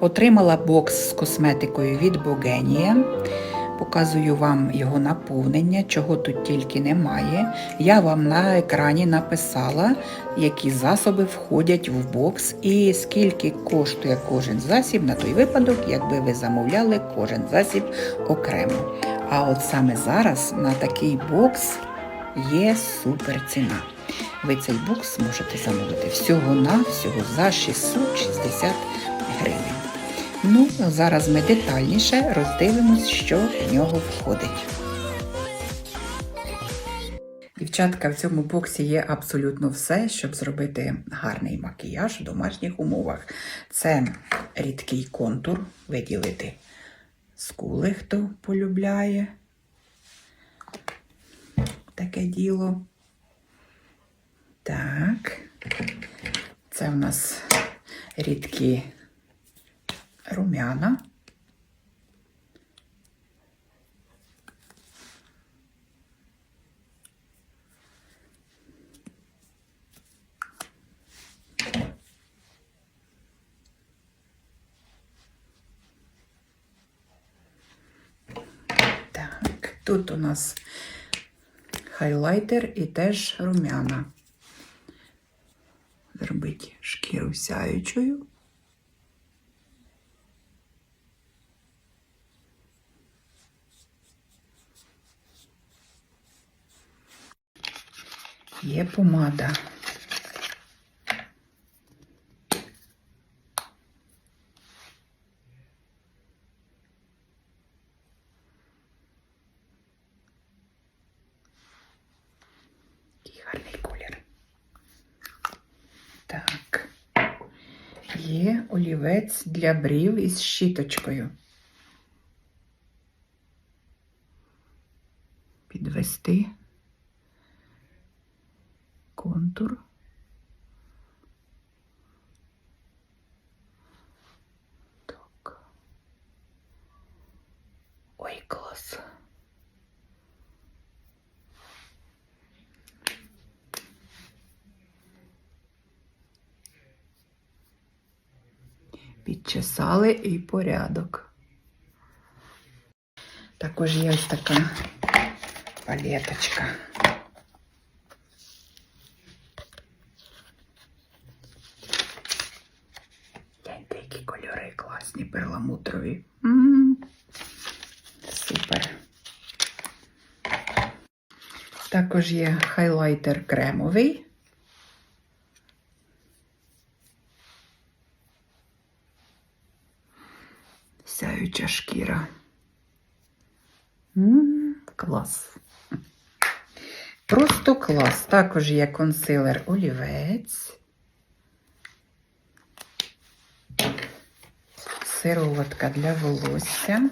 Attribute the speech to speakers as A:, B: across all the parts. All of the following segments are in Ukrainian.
A: Отримала бокс з косметикою від Богенія. Показую вам його наповнення, чого тут тільки немає. Я вам на екрані написала, які засоби входять в бокс і скільки коштує кожен засіб на той випадок, якби ви замовляли кожен засіб окремо. А от саме зараз на такий бокс є супер ціна. Ви цей бокс можете замовити всього на всього за 660 гривень. Ну, зараз ми детальніше роздивимось, що в нього входить. Дівчатка, в цьому боксі є абсолютно все, щоб зробити гарний макіяж в домашніх умовах. Це рідкий контур, виділити скули, хто полюбляє таке діло. Так, це в нас рідкі румяна. Так, тут у нас хайлайтер і теж румяна. Зробити шкіру сяючою. Є помада. Так. Є олівець для брів із щіточкою. Підвести контур. Так. Ой, клас. Підчесали і порядок. Також є ось така палеточка. М, Супер. Також є хайлайтер кремовий. Сяюча шкіра. Клас. Просто клас. Також є консилер олівець. Сироватка для волосся.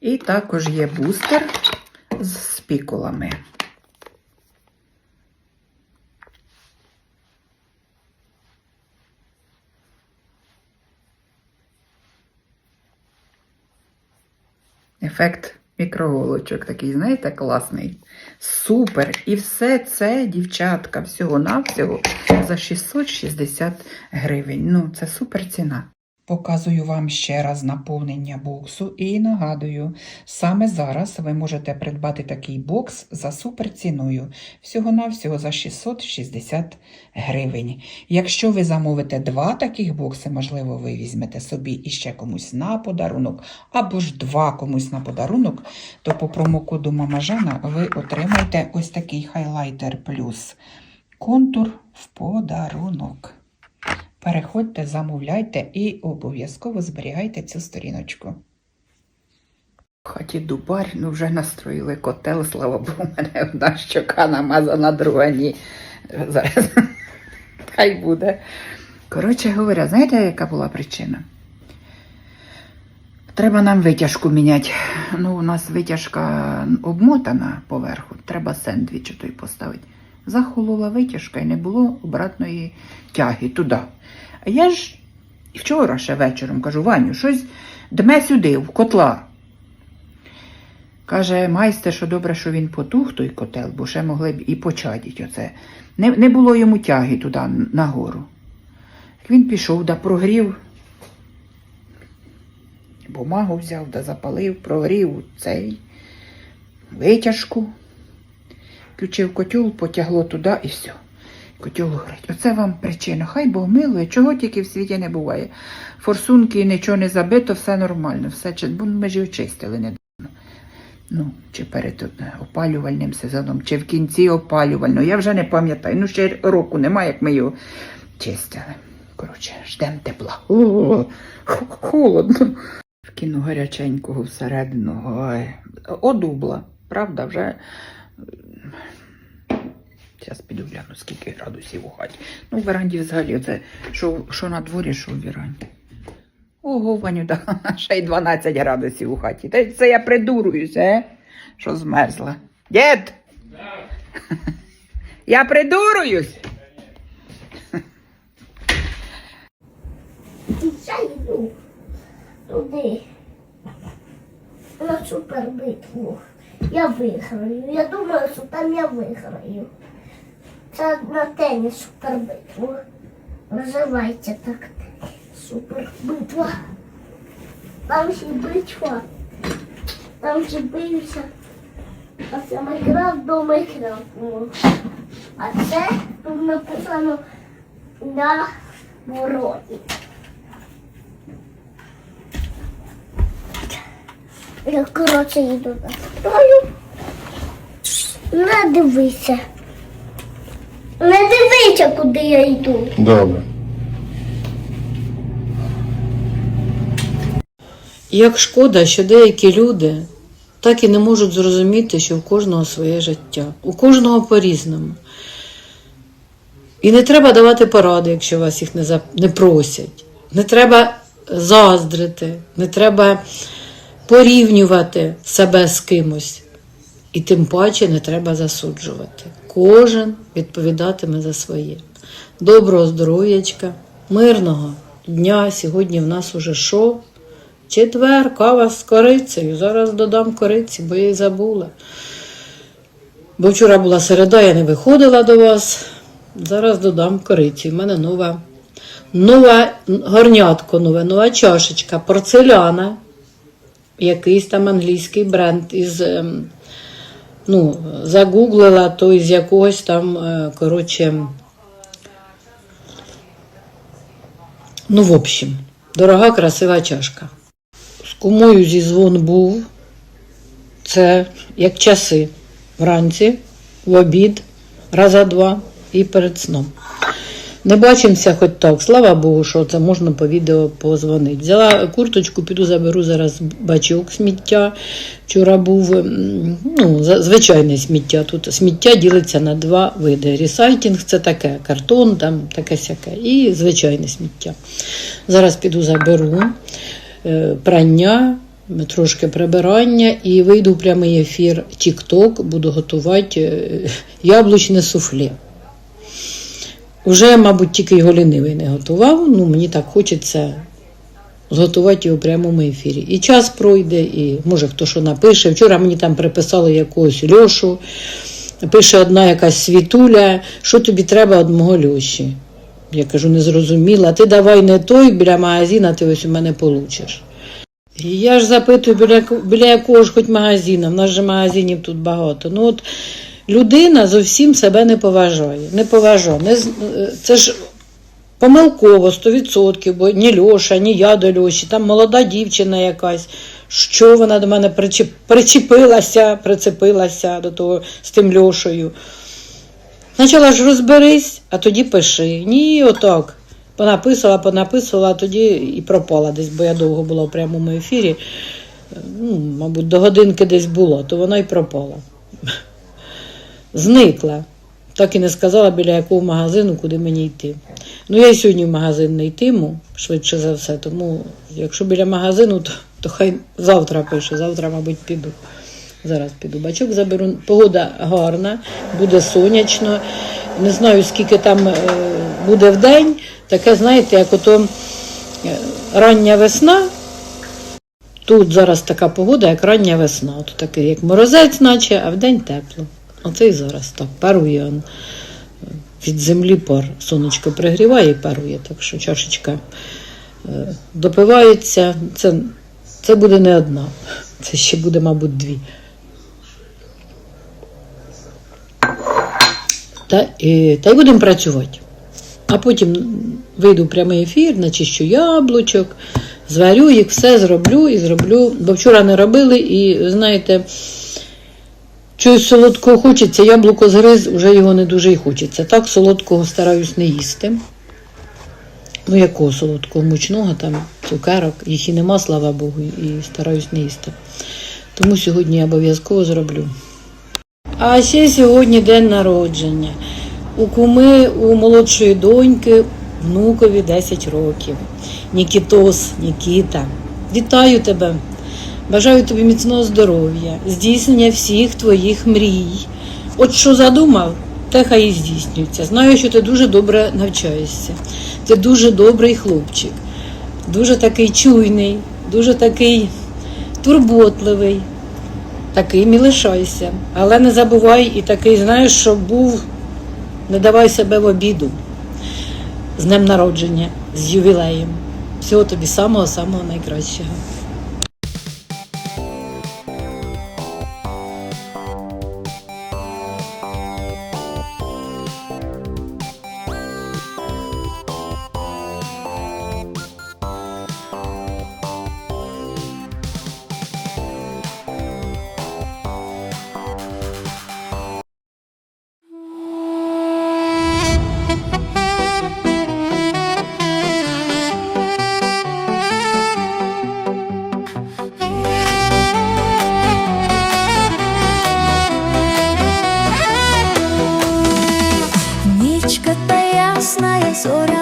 A: І також є бустер з спікулами. Ефект мікроголочок такий, знаєте, класний. Супер! І все це, дівчатка, всього-навсього за 660 гривень. Ну, це супер ціна. Показую вам ще раз наповнення боксу і нагадую, саме зараз ви можете придбати такий бокс за суперціною, всього-навсього за 660 гривень. Якщо ви замовите два таких бокси, можливо, ви візьмете собі іще комусь на подарунок, або ж два комусь на подарунок, то по промокоду Мамажана ви отримаєте ось такий хайлайтер плюс контур в подарунок. Переходьте, замовляйте і обов'язково зберігайте цю сторіночку. В хаті Дубар, ну вже настроїли котел, слава Богу, у мене одна щока намазана, друга ні. Зараз хай буде. Коротше говоря, знаєте, яка була причина? Треба нам витяжку міняти. Ну, у нас витяжка обмотана поверху, треба сендвіч той поставити. Захолола витяжка і не було обратної тяги туди. А я ж вчора ще вечором кажу, Ваню, щось дме сюди, в котла. Каже майстер, що добре, що він потух той котел, бо ще могли б і почадіть оце. Не, не було йому тяги туди нагору. Він пішов, да прогрів, бумагу взяв, да запалив, прогрів цей витяжку, включив котел, потягло туди і все. Котел горить. Оце вам причина. Хай Бог милує, чого тільки в світі не буває. Форсунки, нічого не забито, все нормально, все бо ми ж його чистили недавно. Ну, чи перед е, опалювальним сезоном, чи в кінці опалювального. Я вже не пам'ятаю. Ну, ще року немає, як ми його чистили. Коротше, ждемо тепла. Холодно. Вкину гаряченького всередину. Ой. Одубла, правда, вже. Зараз піду гляну, скільки градусів у хаті. Ну, в веранді взагалі, це що, що на дворі, що в веранді. Ого, Ванюда, ще й 12 градусів у хаті. Та це я придуруюся, е? що змерзла. Дід! Я придуруюсь!
B: Я йду туди. На супербитву. Я виграю. Я думаю, що там я виграю. Це на теніс супербитву. Називається так. Супербитва. Там ще битва. Там ще бився. А це Майнкрафт до Майнкрафту. А це тут написано на вороті. Я, коротше, йду стою. Не дивися. Не дивися, куди я йду.
C: Добре.
D: Як шкода, що деякі люди так і не можуть зрозуміти, що у кожного своє життя, у кожного по-різному. І не треба давати поради, якщо вас їх не, зап- не просять. Не треба заздрити, не треба порівнювати себе з кимось. І тим паче не треба засуджувати. Кожен відповідатиме за своє. Доброго здоров'ячка, мирного дня. Сьогодні в нас уже що? Четвер, кава з корицею. Зараз додам кориці, бо я й забула. Бо вчора була середа, я не виходила до вас. Зараз додам кориці. У мене нова, нова горнятко, нове, нова чашечка, порцеляна. Якийсь там англійський бренд із. Ну, загуглила, то із якогось там, е, коротше, ну, в общем, дорога, красива чашка. З кумою зізвон був. Це як часи. Вранці, в обід, раза два і перед сном. Не бачимося хоч так. Слава Богу, що це можна по відео позвонити. Взяла курточку, піду заберу зараз бачок сміття. Вчора був ну, звичайне сміття. Тут сміття ділиться на два види. Ресайтінг це таке, картон, там таке сяке. І звичайне сміття. Зараз піду заберу е, прання, трошки прибирання і вийду в прямий ефір TikTok, буду готувати е, яблучне суфле. Уже, мабуть, тільки його лінивий не готував. Ну, мені так хочеться зготувати його в прямому ефірі. І час пройде, і може хто що напише. Вчора мені там приписали якогось Льошу. Пише одна якась світуля, що тобі треба від мого Льоші. Я кажу, не зрозуміла. Ти давай не той біля магазина, ти ось у мене получиш. І я ж запитую, біля, біля якого ж хоч магазина, в нас же магазинів тут багато. Ну от людина зовсім себе не поважає. Не поважає. Не, це ж помилково, 100%, бо ні Льоша, ні я до Льоші, там молода дівчина якась. Що вона до мене причеп, причепилася, прицепилася до того з тим Льошею. Спочатку ж розберись, а тоді пиши. Ні, отак. Понаписала, понаписувала, а тоді і пропала десь, бо я довго була в прямому ефірі. Ну, мабуть, до годинки десь було, то вона й пропала. Зникла. Так і не сказала, біля якого магазину, куди мені йти. Ну, я й сьогодні в магазин не йтиму, швидше за все. Тому, якщо біля магазину, то, то хай завтра пише, завтра, мабуть, піду. Зараз піду. Бачок заберу. Погода гарна, буде сонячно. Не знаю, скільки там е, буде в день. Таке, знаєте, як ото е, рання весна, Тут зараз така погода, як рання весна. От такий, як морозець, наче, а вдень тепло. Оце і зараз так парує. Від землі пар. Сонечко пригріває і парує, так що чашечка е, допивається. Це, це буде не одна. Це ще буде, мабуть, дві. Та, і, та й будемо працювати. А потім вийду в прямий ефір, начищу яблучок, зварю їх, все зроблю і зроблю. Бо вчора не робили, і знаєте, чогось солодкого хочеться, яблуко згриз, вже його не дуже і хочеться. Так солодкого стараюсь не їсти. Ну, якого солодкого мучного, там цукерок, їх і нема, слава Богу, і стараюсь не їсти. Тому сьогодні я обов'язково зроблю. А ще сьогодні день народження. У куми у молодшої доньки внукові 10 років. Нікітос, Нікіта. Вітаю тебе. Бажаю тобі міцного здоров'я, здійснення всіх твоїх мрій. От що задумав, те хай і здійснюється. Знаю, що ти дуже добре навчаєшся. Ти дуже добрий хлопчик, дуже такий чуйний, дуже такий турботливий. Таким і лишайся. Але не забувай і такий, знаєш, щоб був, не давай себе в обіду. З днем народження, з ювілеєм. Всього тобі самого-самого найкращого.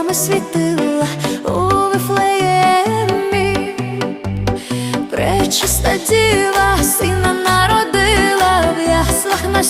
C: Зорями світила у Вифлеємі. Пречиста діва сина народила в яслах на.